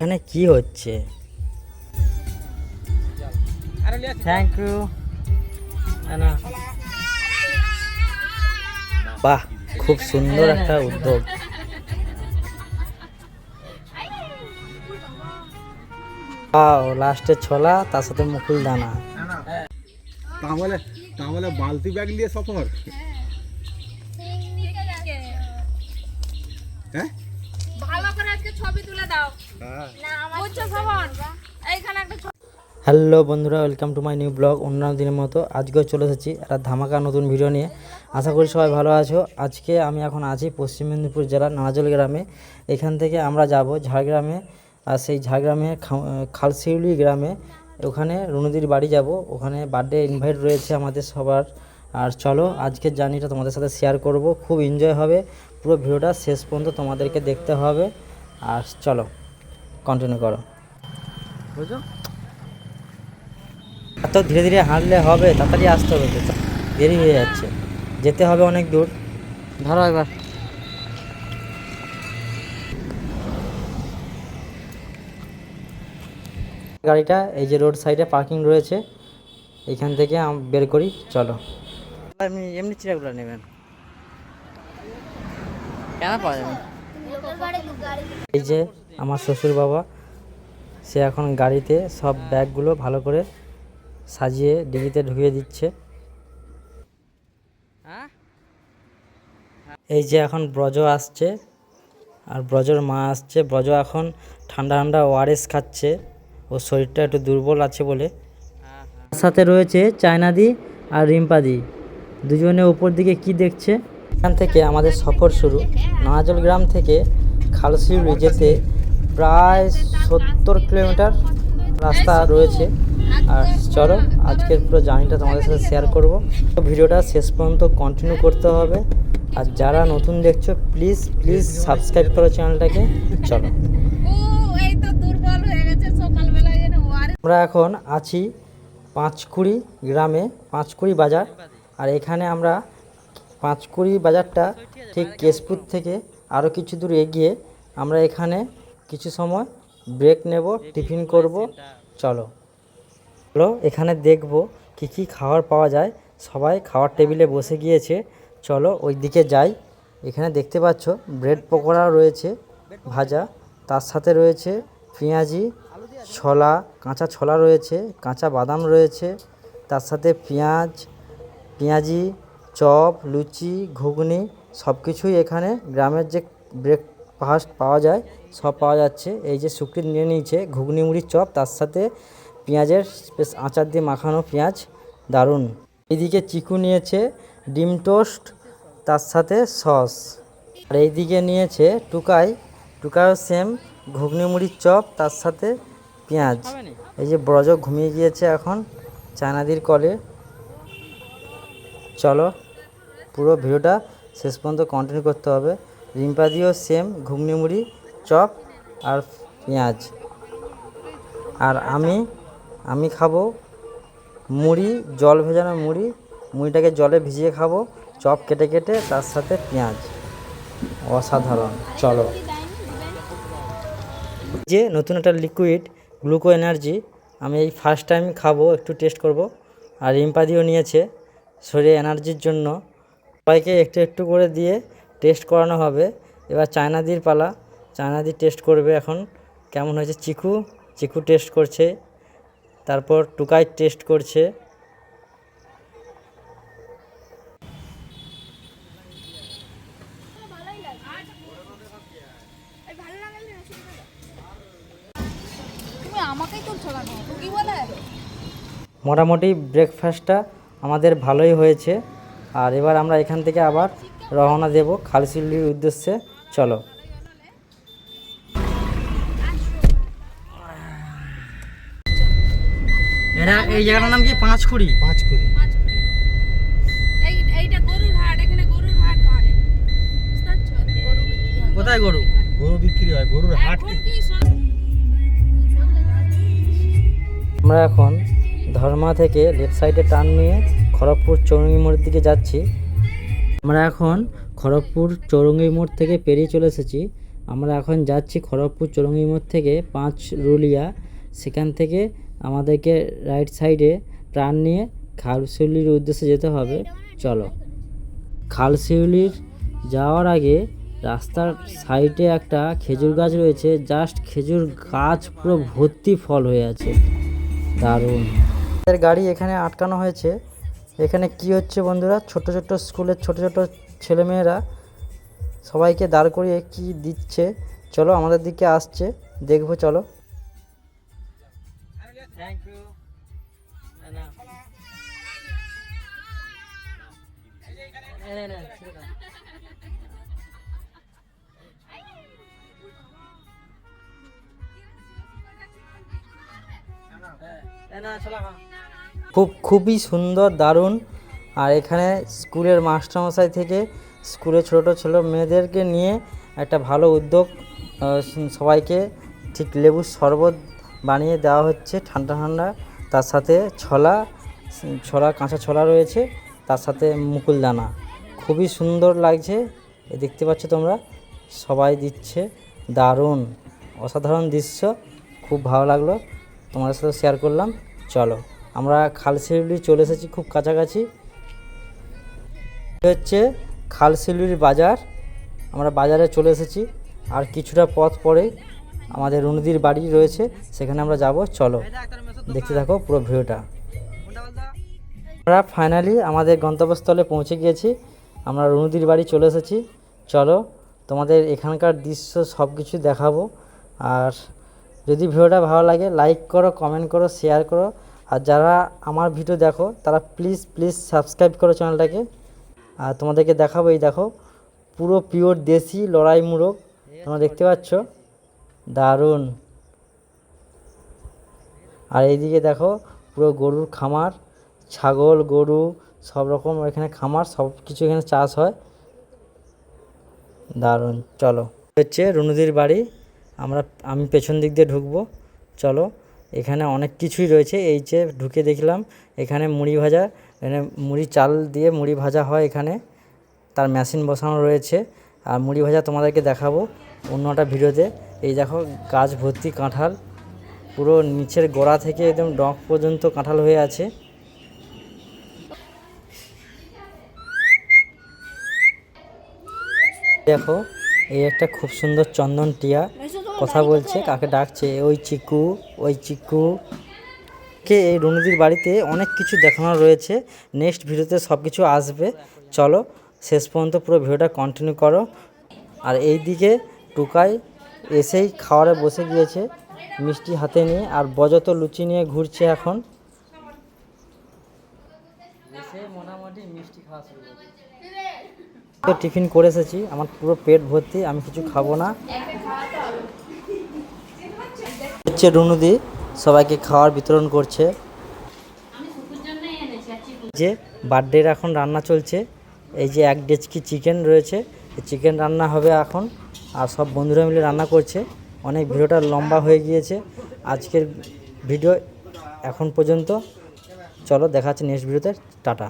এখানে কি হচ্ছে? থ্যাংক ইউ বাহ খুব সুন্দর একটা উদ্যোগ। লাস্টে ছোলা তার সাথে মুকুল দানা। তাহলে তাহলে বালতি ব্যাগ নিয়ে সফর? হ্যাঁ? হ্যালো বন্ধুরা welcome to my new blog অন্যান্য দিনের মতো আজকেও চলে এসেছি একটা ধামাকা নতুন ভিডিও নিয়ে। আশা করি সবাই ভালো আছো। আজকে আমি এখন আছি পশ্চিম মেদিনীপুর জেলার নাজল গ্রামে। এখান থেকে আমরা যাব ঝাড়গ্রামে। আর সেই ঝাড়গ্রামে খালশিউলি গ্রামে। ওখানে রুনুদির বাড়ি যাব। ওখানে বার্থডে ইনভাইট রয়েছে আমাদের সবার। আর চলো, আজকের জার্নিটা তোমাদের সাথে শেয়ার করব। খুব এনজয় হবে। পুরো ভিডিওটা শেষ পর্যন্ত তোমাদেরকে দেখতে হবে। আর চলো। কন্টিনিউ করো। বুঝো এত ধীরে ধীরে হাঁটলে হবে তাড়াতাড়ি আসতে হবে দেরি হয়ে যাচ্ছে। যেতে হবে অনেক দূর। ধরো একবার গাড়িটা এই যে রোড সাইডে পার্কিং রয়েছে এইখান থেকে বের করি চলো। এমনি এমনি চিরাগুলো নেবেন। কেন পাওয়া যাবে এই যে আমার শ্বশুর বাবা সে এখন গাড়িতে সব ব্যাগগুলো ভালো করে সাজিয়ে ডিগিতে ঢুকিয়ে দিচ্ছে। এই যে এখন ব্রজ আসছে আর ব্রজর মা আসছে। ব্রজ এখন ঠান্ডা ঠান্ডা ওআরএস খাচ্ছে। ওর শরীরটা একটু দুর্বল আছে বলে। তার সাথে রয়েছে চায়নাদি আর রিম্পাদি। দুজনে উপর দিকে কি দেখছে? এখান থেকে আমাদের সফর শুরু। নাজল গ্রাম থেকে খালসিউলি যেতে প্রায় সত্তর কিলোমিটার রাস্তা রয়েছে। আর চলো, আজকের পুরো জার্নিটা তোমাদের সাথে শেয়ার করব। ভিডিওটা শেষ পর্যন্ত কন্টিনিউ করতে হবে। আর যারা নতুন দেখছ প্লিজ প্লিজ সাবস্ক্রাইব করো চ্যানেলটাকে চলো। আমরা এখন আছি পাঁচকুড়ি গ্রামে, পাঁচকুড়ি বাজার। আর এখানে আমরা পাঁচকুড়ি বাজারটা ঠিক কেশপুর থেকে আরও কিছু দূর এগিয়ে আমরা এখানে কিছু সময় ব্রেক নেব টিফিন করব চলো। চলো এখানে দেখব কি কি খাবার পাওয়া যায়। সবাই খাওয়ার টেবিলে বসে গিয়েছে। চলো ওই দিকে যাই। এখানে দেখতে পাচ্ছ ব্রেড পকোড়া রয়েছে ভাজা। তার সাথে রয়েছে পেঁয়াজি ছোলা কাঁচা ছোলা রয়েছে কাঁচা বাদাম রয়েছে। তার সাথে পেঁয়াজ পেঁয়াজি চপ লুচি ঘুগনি সব কিছুই এখানে গ্রামের যে ব্রেকফাস্ট পাওয়া যায় সব পাওয়া যাচ্ছে। এই যে সুকৃত নিয়ে নিয়েছে ঘুগনি মুড়ির চপ তার সাথে পেঁয়াজের আচার দিয়ে মাখানো পেঁয়াজ দারুণ। এইদিকে চিকু নিয়েছে ডিম টোস্ট তার সাথে সস। আর এইদিকে নিয়েছে টুকাই টুকাইও সেম ঘুগনি মুড়ির চপ তার সাথে পেঁয়াজ। এই যে ব্রজ ঘুমিয়ে গিয়েছে এখন চায়নাদির কলে। চলো পুরো ভিডিওটা শেষ পর্যন্ত কন্টিনিউ করতে হবে। রিম্পাদিও সেম ঘুগনি মুড়ি চপ আর পেঁয়াজ। আর আমি আমি খাব মুড়ি, জল ভেজানো মুড়ি। মুড়িটাকে জলে ভিজিয়ে খাব, চপ কেটে কেটে, তার সাথে পেঁয়াজ। অসাধারণ। চলো। যে নতুন একটা লিকুইড গ্লুকো এনার্জি আমি এই ফার্স্ট টাইম খাব, একটু টেস্ট করব। আর রিম্পা রিম্পাদিও নিয়েছে, শরীরে এনার্জির জন্য। সবাইকে একটু একটু করে দিয়ে টেস্ট করানো হবে। এবার চায়নাদির পালা। চায়নাদি টেস্ট করবে এখন। কেমন হয়েছে? চিকু? চিকু টেস্ট করছে। তারপর টুকাই টেস্ট করছে। মোটামুটি ব্রেকফাস্টটা আমাদের ভালোই হয়েছে। আর এবার আমরা এখান থেকে আবার রওনা দেব খালসিলির উদ্দেশ্যে। চলো। এরা এই জায়গাটার নাম কি? পাঁচকুড়ি? পাঁচ কুড়ি এই এইটা গরুর হাট এখানে গরুর হাট হয়। বুঝতে গরু কোথায় গরু? গরু বিক্রি হয় গরুর হাট আমরা এখন ধর্মা থেকে লেফট সাইডে টার্ন নিয়ে খড়গপুর চৌরঙ্গি মোড়ের দিকে যাচ্ছি। আমরা এখন খড়গপুর চৌরঙ্গি মোড় থেকে পেরিয়ে চলে এসেছি। আমরা এখন যাচ্ছি খড়গপুর চৌরঙ্গি মোড় থেকে পাঁচ রুলিয়া সেখান থেকে আমাদেরকে রাইট সাইডে টার্ন নিয়ে খালশিউলির উদ্দেশ্যে যেতে হবে। চলো। খালশিউলির যাওয়ার আগে রাস্তার সাইডে একটা খেজুর গাছ রয়েছে। জাস্ট খেজুর গাছ পুরো ভর্তি ফল হয়ে আছে। দারুণ। গাড়ি এখানে আটকানো হয়েছে। এখানে কি হচ্ছে বন্ধুরা? ছোট ছোট স্কুলের ছোট ছোট ছেলেমেয়েরা সবাইকে দাঁড় করিয়ে কি দিচ্ছে? চলো আমাদের দিকে আসছে। দেখব, চলো। থ্যাংক ইউ খুব, খুবই সুন্দর, দারুণ। আর এখানে স্কুলের মাস্টারমশাই থেকে স্কুলের ছোটো ছোটো মেয়েদেরকে নিয়ে একটা ভালো উদ্যোগ সবাইকে ঠিক লেবুর শরবত বানিয়ে দেওয়া হচ্ছে ঠান্ডা ঠান্ডা। তার সাথে ছলা ছলা, কাঁচা ছলা রয়েছে। তার সাথে মুকুলদানা। খুবই সুন্দর লাগছে। দেখতে পাচ্ছ তোমরা, সবাই দিচ্ছে দারুণ, অসাধারণ দৃশ্য। খুব ভালো লাগল। তোমাদের সাথে শেয়ার করলাম। চলো। আমরা খালশিউলি চলে এসেছি খুব কাছাকাছি। হচ্ছে খালশিউলির বাজার। আমরা বাজারে চলে এসেছি। আর কিছুটা পথ পরে আমাদের রুনদির বাড়ি রয়েছে, সেখানে আমরা যাব। চলো, দেখতে থাকো পুরো ভিডিওটা আমরা ফাইনালি আমাদের গন্তব্যস্থলে পৌঁছে গিয়েছি। আমরা রুনুদির বাড়ি চলে এসেছি। চলো, তোমাদের এখানকার দৃশ্য সব কিছু দেখাবো। আর যদি ভিডিওটা ভালো লাগে লাইক করো কমেন্ট করো শেয়ার করো। আর যারা আমার ভিডিও দেখো, তারা প্লিজ প্লিজ সাবস্ক্রাইব করো চ্যানেলটাকে। আর তোমাদেরকে দেখাবো এই দেখো, পুরো পিওর দেশি লড়াই মুরগ। তোমরা দেখতে পাচ্ছ? দারুণ। আর এইদিকে দেখো, পুরো গরুর খামার, ছাগল, গরু, সব রকম এখানে খামার, সব কিছু এখানে চাষ হয়। দারুণ, চলো। হচ্ছে রুনুদির বাড়ি। আমরা, আমি পেছন দিক দিয়ে ঢুকবো। চলো। এখানে অনেক কিছুই রয়েছে, এই যে ঢুকে দেখলাম, এখানে মুড়ি ভাজা, এখানে মুড়ি চাল দিয়ে মুড়ি ভাজা হয় এখানে, তার মেশিন বসানো রয়েছে, আর মুড়ি ভাজা তোমাদেরকে দেখাবো অন্যটা ভিডিওতে, এই দেখো গাছ ভর্তি কাঁঠাল, পুরো নিচের গোড়া থেকে একদম ডক পর্যন্ত কাঁঠাল হয়ে আছে। দেখো, এই একটা খুব সুন্দর চন্দন টিয়া কথা বলছে, কাকে ডাকছে? ওই চিকু ওই চিকু। কে? এই রুনুদির বাড়িতে অনেক কিছু দেখানো রয়েছে। নেক্সট ভিডিওতে সব কিছু আসবে। চলো, শেষ পর্যন্ত পুরো ভিডিওটা কন্টিনিউ করো। আর এই দিকে টুকাই এসেই খাওয়ারে বসে গিয়েছে মিষ্টি হাতে নিয়ে, আর বজত লুচি নিয়ে ঘুরছে এখন। মোটামুটি তো টিফিন করে এসেছি, আমার পুরো পেট ভর্তি, আমি কিছু খাব না। হচ্ছে রুনুদি সবাইকে খাওয়ার বিতরণ করছে। যে বার্থডের এখন রান্না চলছে, এই যে এক ডেচকি চিকেন রয়েছে চিকেন রান্না হবে এখন, আর সব বন্ধুরা মিলে রান্না করছে। অনেক ভিডিওটা লম্বা হয়ে গিয়েছে। আজকের ভিডিও এখন পর্যন্ত। চলো, দেখা হচ্ছে নেক্সট ভিডিওতে টাটা।